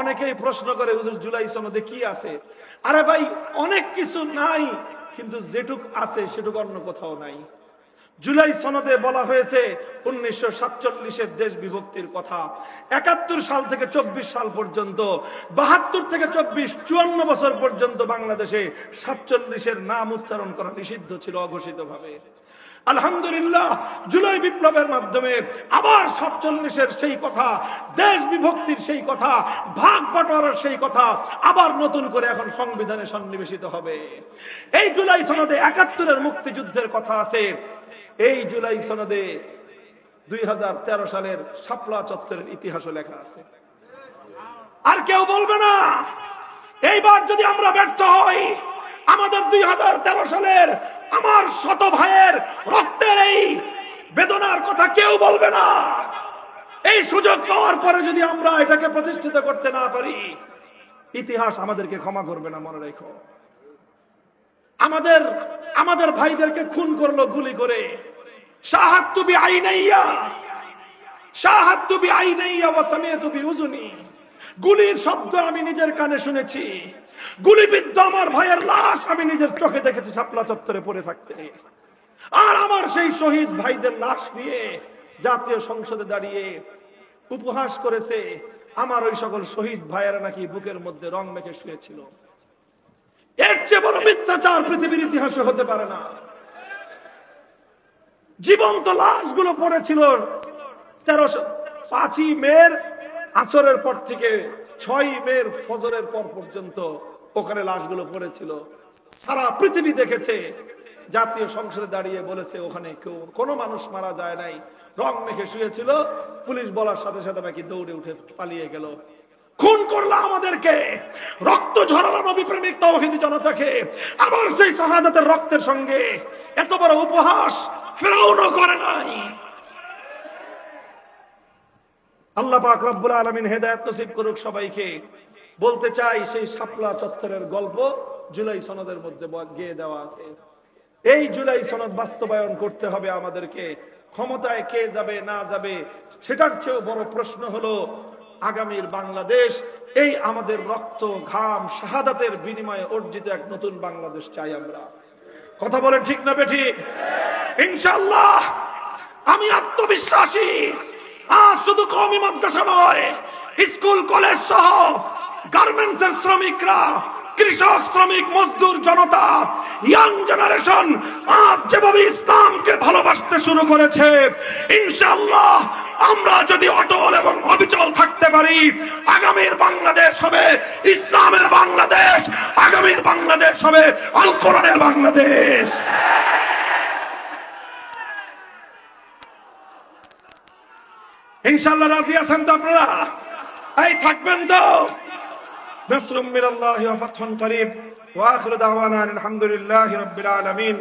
অনেকেই প্রশ্ন করে, হুজুর, জুলাই সনদে কি আছে? আরে ভাই, অনেক কিছু নাই, কিন্তু যেটুক আছে সেটুক অন্য কোথাও নাই। জুলাই সনদে বলা হয়েছে, উনিশশো সাতচল্লিশের দেশ বিভক্তির কথা। একাত্তর সাল থেকে চব্বিশ সাল পর্যন্ত, বাহাত্তর থেকে চব্বিশ, চুয়ান্ন বছর পর্যন্ত বাংলাদেশে সাতচল্লিশের নাম উচ্চারণ করা নিষিদ্ধ ছিল অঘোষিত ভাবে আলহামদুলিল্লাহ, জুলাই বিপ্লবের মাধ্যমে আবার সাতচল্লিশের সেই কথা, দেশ বিভক্তির সেই কথা, ভাগ বাটোয়ারার সেই কথা আবার নতুন করে এখন সংবিধানে সন্নিবেশিত হবে। এই জুলাই সনদে একাত্তরের মুক্তিযুদ্ধের কথা আছে। এই জুলাই সনদে দুই হাজার তেরো সালের শাপলা চত্বরের ইতিহাসও লেখা আছে। আর কেউ বলবে না, এইবার যদি আমরা ব্যর্থ হই আমাদের দুই হাজার তেরো সালের আমার শত ভাইয়ের রক্তের এই বেদনার কথা কেউ বলবে না। এই সুযোগ পাওয়ার পরে যদি আমরা এটাকে প্রতিষ্ঠিত করতে না পারি, ইতিহাস আমাদেরকে ক্ষমা করবে না, মনে রেখো। আমাদের আমাদের ভাইদেরকে খুন করল গুলি করে। শাহাদ তুমি আইনাইয়া শাহাদ তুমি আইনাইয়া ওয়াসামিয়া তুমি উজুনি গুলির শব্দ আমি নিজের কানে শুনেছি। গুলিবিদ্ধ আমার ভাইয়ের লাশ আমি নিজের চোখে দেখেছি শাপলা চত্বরে পড়ে থাকতে। আর আমার সেই শহীদ ভাইদের লাশ নিয়ে জাতীয় সংসদে দাঁড়িয়ে উপহাস করেছে আমার ওই সকল শহীদ ভাইয়েরা নাকি বুকের মধ্যে রং মেখে শুয়েছিল। এর চেয়ে বড় মিথ্যাচার পৃথিবীর ইতিহাসে হতে পারে না। জীবন্ত লাশগুলো পড়েছিল তেরোশো পাঁচই মের আসরের পর থেকে ছয় মের ফজরের পর পর্যন্ত ওখানে লাশগুলো পড়েছিল। সারা পৃথিবী দেখেছে। জাতীয় সংসদে দাঁড়িয়ে বলেছে, ওখানে কেউ, কোনো মানুষ মারা যায় নাই। রং মেখে শুয়েছিল। পুলিশ বলার সাথে সাথে নাকি দৌড়ে উঠে পালিয়ে গেল। খুন করল আমাদেরকে। রক্ত ঝরালো নবী প্রেমিক তৌহিদি জনতাকে। আবার সেই শাহাদাতের রক্তের সঙ্গে এত বড় উপহাস ফেরাউনও করে নাই। আল্লাহ পাক রব্বুল আলামিন হেদায়েত নসিব করুক সবাইকে। বলতে চাই সেই শাপলা চত্বরের গল্প জুলাই সনদের মধ্যে গেয়ে দেওয়া আছে। এই জুলাই সনদ বাস্তবায়ন করতে হবে আমাদেরকে। ক্ষমতায় কে যাবে, না যাবে, সেটার চেয়েও বড় প্রশ্ন হলো আগামীর বাংলাদেশ। এই আমাদের রক্ত, ঘাম, শাহাদাতের বিনিময়ে অর্জিত এক নতুন বাংলাদেশ চাই আমরা। কথা বলে ঠিক না বেঠিক? ইনশাল্লাহ আমি আত্মবিশ্বাসী। আজ শুধু কমি মাদ্রাসা নয়, স্কুল, কলেজ সহ গার্মেন্টস এর শ্রমিকরা, কৃষক, শ্রমিক, মজদুর, জনতা ইয়াং জেনারেশন আজ যেভাবে ইসলামকে ভালোবাসতে শুরু করেছে, ইনশাআল্লাহ আমরা যদি অটল এবং অবিচল থাকতে পারি, আগামীর বাংলাদেশ হবে ইসলামের বাংলাদেশ, আগামীর বাংলাদেশ হবে আল কোরআনের বাংলাদেশ। ইনশাল্লাহ রাজি আছেন তো আপনারা এই থাকবেন তো نصر من الله وفتح قريب واخر دعوانا أن الحمد لله رب العالمين